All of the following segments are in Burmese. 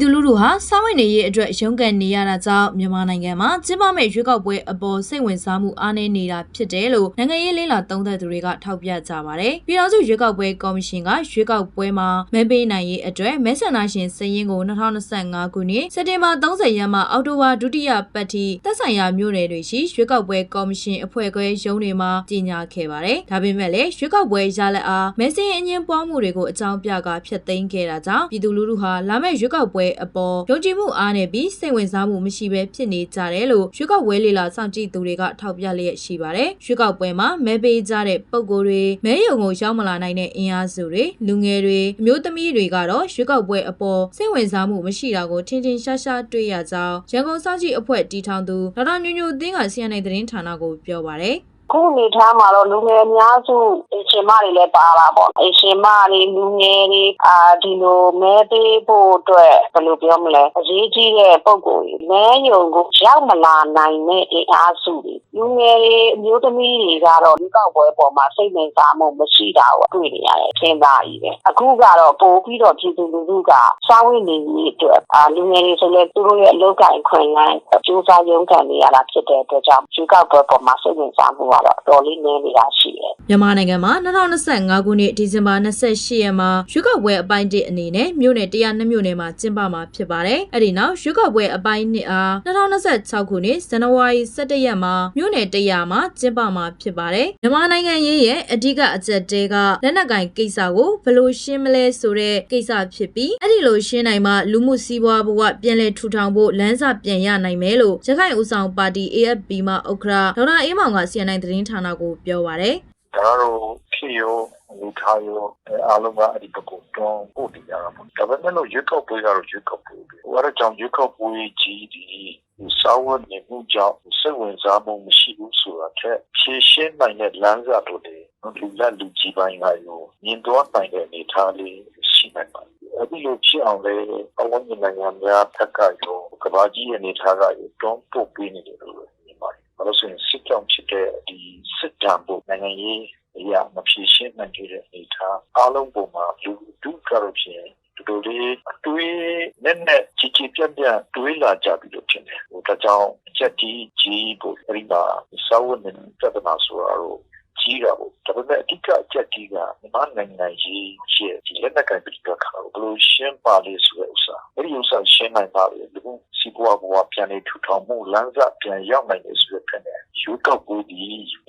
ပြည်သူလူထုဟာစားဝတ်နေရေးအတွက်ရုန်းကန်နေရတာကြောင့်မြန်မာနိုင်ငံမှာကျင်းပမဲ့ရွေးကောက်ပွဲအပေါ်စိတ်ဝင်စားမှုအားနည်းနေတာဖြစ်တယ်လို့နိုင်ငံရေးလေးလာသုံးသပ်သူတွေကထောက်ပြကြပါတယ်။ပြည်တော်စုရွေးကောက်ပွဲကော်မရှင်ကရွေးကောက်ပွဲမှာမဲပေးနိုင်ရေးအတွက်မဲဆန္ဒရှင်စည်ရင်းကို2025ခုနှစ်စက်တင်ဘာ30ရက်မှအောက်တိုဘာဒုတိယပတ်ထိသက်ဆိုင်ရာမြို့နယ်တွေရှိရွေးကောက်ပွဲကော်မရှင်အဖွဲ့ခွဲရုံးတွေမှာကြီးညာခဲ့ပါတယ်။ဒါပေမဲ့လည်းရွေးကောက်ပွဲရလဒ်အားမဲစင်းအငင်းပွားမှုတွေကိုအကြောင်းပြကဖျက်သိမ်းခဲ့တာကြောင့်ပြည်သူလူထုဟာလာမယ့်ရွေးကောက်ပွဲအပေါ်ယုံကြည်မှုအားနည်းပြီးစိတ်ဝင်စားမှုမရှိဘဲဖြစ်နေကြတယ်လို့ရွေးကောက်ပွဲလေလာစောင့်ကြည့်သူတွေကထောက်ပြလျက်ရှိပါတယ်။ရွေးကောက်ပွဲမှာမဲပေးကြတဲ့ပုံကိုယ်တွေမဲယုံကိုရောက်မလာနိုင်တဲ့အင်အားစုတွေလူငယ်တွေအမျိုးသမီးတွေကတော့ရွေးကောက်ပွဲအပေါ်စိတ်ဝင်စားမှုမရှိတာကိုထင်ထင်ရှားရှားတွေ့ရကြောင်းရန်ကုန်စောင့်ကြည့်အဖွဲ့တီထောင်သူဒေါက်တာညိုညိုသင်းက CNN သတင်းဌာနကိုပြောပါတယ် ခုအနေထားမှာတော့လူငယ်အများစုအရှင်မတွေလည်းပါလာပေါ့အရှင်မတွေလူငယ်တွေအာဒီလိုမဲပေးဖို့အတွက်ဘယ်လိုပြောမလဲအရေးကြီးတဲ့ပုံကိုယ်ကြီးမဲယုံကိုရောက်မလာနိုင်တဲ့အင်အားစုတွေလူငယ်တွေအမျိုးသမီးတွေကတော့ဒီကောက်ပွဲပေါ်မှာစိတ်ဝင်စားမှုမရှိတာကိုတွေ့နေရတယ်ထင်သာကြီးပဲအခုကတော့ပို့ပြီးတော့ပြည်သူလူထုကစောင်းဝင်နေပြီးအတွက်အာလူငယ်တွေဆိုလည်းသူတို့ရဲ့အလုပ်ကိုင်ခွင့်လန်းစူးစမ်းရုံးကန်နေရတာဖြစ်တဲ့အတွက်ကြောင့်ဒီကောက်ပွဲပေါ်မှာစိတ်ဝင်စားမှုကတော့အတော်လေးနည်းနေတာရှိတယ်မြန်မာနိုင်ငံမှာ2025ခုနှစ်ဒီဇင်ဘာ28ရက်မှာရွေးကောက်ပွဲအပိုင်း1အနေနဲ့မြို့နယ်102မြို့နယ်မှာကျင်းပမှာဖြစ်ပါတယ်။အဲဒီနောက်ရွေးကောက်ပွဲအပိုင်း2အား2026ခုနှစ်ဇန်နဝါရီ17ရက်မှာမြို့နယ်100မှာကျင်းပမှာဖြစ်ပါတယ်။မြန်မာနိုင်ငံရေးရဲ့အဓိကအကြက်တဲကလက်နက်ကင်ကိစ္စကိုဘယ်လိုရှင်းမလဲဆိုတဲ့ကိစ္စဖြစ်ပြီးအဲ့ဒီလိုရှင်းနိုင်မှလူမှုစီးပွားဘဝပြန်လည်ထူထောင်ဖို့လမ်းစာပြန်ရနိုင်မယ်လို့ရခိုင်ဦးဆောင်ပါတီ AFP မှဥက္ကဋ္ဌဒေါက်တာအေးမောင်က CNN သတင်းဌာနကိုပြောပါတယ်ဒါကတော့ဖြစ်ရောလူထားရောအဲအားလုံးကအဲ့ဒီဘက်ကိုတွန်းပို့တည်ရတာပေါ့ဒါပေမဲ့လို့ရွက်ကောက်ပွဲကတော့ရွက်ကောက်ပွဲပဲဟိုအဲ့ဒါကြောင့်ရွက်ကောက်ပွဲကြီးဒီစာဝတ်နေမှုကြောင့်စိတ်ဝင်စားမှုမရှိဘူးဆိုတာထက်ဖြည့်ရှင်းနိုင်တဲ့လမ်းစာတို့တွေလူလက်လူကြီးပိုင်းကရောမြင်တော့နိုင်တဲ့အနေအထားလေးရှိနိုင်ပါတယ်အဲ့ဒီလိုဖြစ်အောင်လေအဝန်နိုင်ငံများထက်ကရောကဘာကြီးအနေအထားကရောတွန်းပို့ပေးနေတယ်လို့မြင်ပါတယ် ဘာလို့ဆိုရင်စစ်ကြောင့်ဖြစ်တဲ့ဒီစစ်တမ်းဖို့နိုင်ငံရေးအရာမဖြေရှင်းနိုင်တဲ့အနေအထားအားလုံးပုံမှာလူဒုက္ခရဖြစ်တူတူလေးအတွေးနဲ့နဲ့ချီချီပြတ်ပြတ်တွေးလာကြပြီလို့ထင်တယ်ဟိုဒါကြောင့်အချက်ကြီးကြီးကိုအဲ့ဒီမှာစောဝတ်နေပြဿနာဆိုတာတော့ကြီးတာပေါ့ဒါပေမဲ့အဓိကအချက်ကြီးကမြန်မာနိုင်ငံရေးရဲ့ဒီလက်နက်ကင်ပြည်တော်ခါကိုဘယ်လိုရှင်းပါလဲဆိုတဲ့ဥစ္စာအဲ့ဒီဥစ္စာရှင်းနိုင်ပါလေလူမှု စီးပွားဘဝပြန်နေထူထောင်မှုလမ်းစပြန်ရောက်နိုင်တယ်ဆိုတဲ့ဖက်နဲ့ယူကောက်ကိုဒီ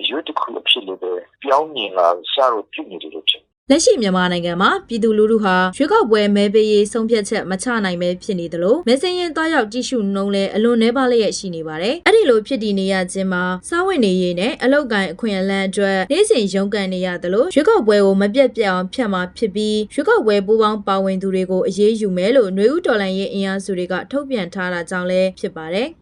ရွေးတစ်ခုအဖြစ်လို့ပဲပြောင်းမြင်လာစတော့ပြုနေတယ်လို့ထင် လက်ရှိမြန်မာနိုင်ငံမှာပြည်သူလူထုဟာရွေးကောက်ပွဲမဲပေးရေးဆုံးဖြတ်ချက်မချနိုင်ပဲဖြစ်နေသလိုမဲစင်းရင်သွားရောက်ကြည့်ရှုနှုံးလဲအလွန်နှဲပါလျက်ရှိနေပါတယ်။အဲ့ဒီလိုဖြစ်တည်နေရခြင်းမှာစားဝတ်နေရေးနဲ့အလောက်ကန်အခွင့်အလမ်းအတွက်နေ့စဉ်ရုန်းကန်နေရသလိုရွေးကောက်ပွဲကိုမပြတ်ပြတ်အောင်ဖျက်မှာဖြစ်ပြီးရွေးကောက်ပွဲပူးပေါင်းပါဝင်သူတွေကိုအရေးယူမယ်လို့ຫນွေဦးတော်လှန်ရေးအင်အားစုတွေကထုတ်ပြန်ထားတာကြောင့်လည်းဖြစ်ပါတယ်။